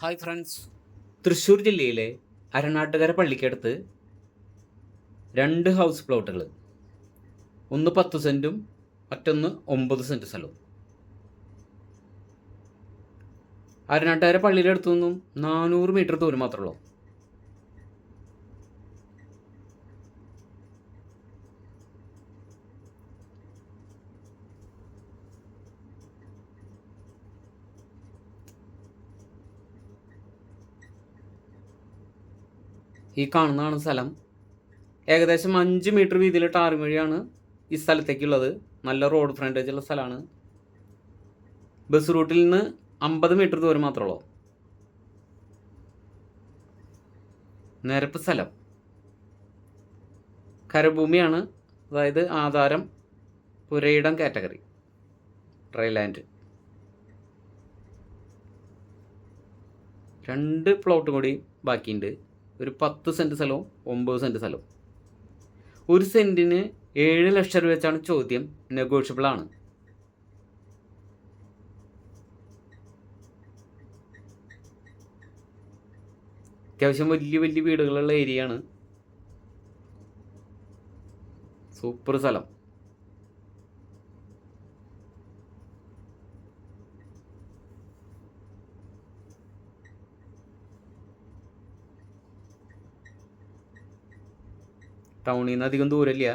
Hi friends. Thrissur ജില്ലയിലെ അരനാട്ടുകര പള്ളിക്കടുത്ത് രണ്ട് house പ്ലോട്ടുകൾ ഒന്ന് പത്ത് സെന്റും മറ്റൊന്ന് ഒമ്പത് സെന്റ് സ്ഥലവും. അരനാട്ടുകര പള്ളിയുടെ നിന്നും നാനൂറ് മീറ്റർ ദൂരം മാത്രമേ ഉള്ളൂ. ഈ കാണുന്നതാണ് സ്ഥലം. ഏകദേശം അഞ്ച് മീറ്റർ വീതിയിൽ ടാർ വഴിയാണ് ഈ സ്ഥലത്തേക്കുള്ളത്. നല്ല റോഡ് ഫ്രണ്ടേജ് ഉള്ള സ്ഥലമാണ്. ബസ് റൂട്ടിൽ നിന്ന് അമ്പത് മീറ്റർ ദൂരം മാത്രമേ ഉള്ളൂ. നിരപ്പ് സ്ഥലം. കരഭൂമിയാണ്. അതായത് ആധാരം പുരയിടം കാറ്റഗറി. ഡ്രൈലാൻഡ് രണ്ട് പ്ലോട്ട് കൂടി ബാക്കിയുണ്ട്. ഒരു പത്ത് സെന്റ് സ്ഥലവും ഒമ്പത് സെന്റ് സ്ഥലവും. ഒരു സെന്റിന് ഏഴ് ലക്ഷം രൂപ വെച്ചാണ് ചോദ്യം നെഗോഷ്യബിൾ ആണ്. അത്യാവശ്യം വലിയ വലിയ വീടുകളുള്ള ഏരിയ ആണ്. സൂപ്പർ സ്ഥലം. ടൗണിൽ നിന്ന് അധികം ദൂരമില്ല.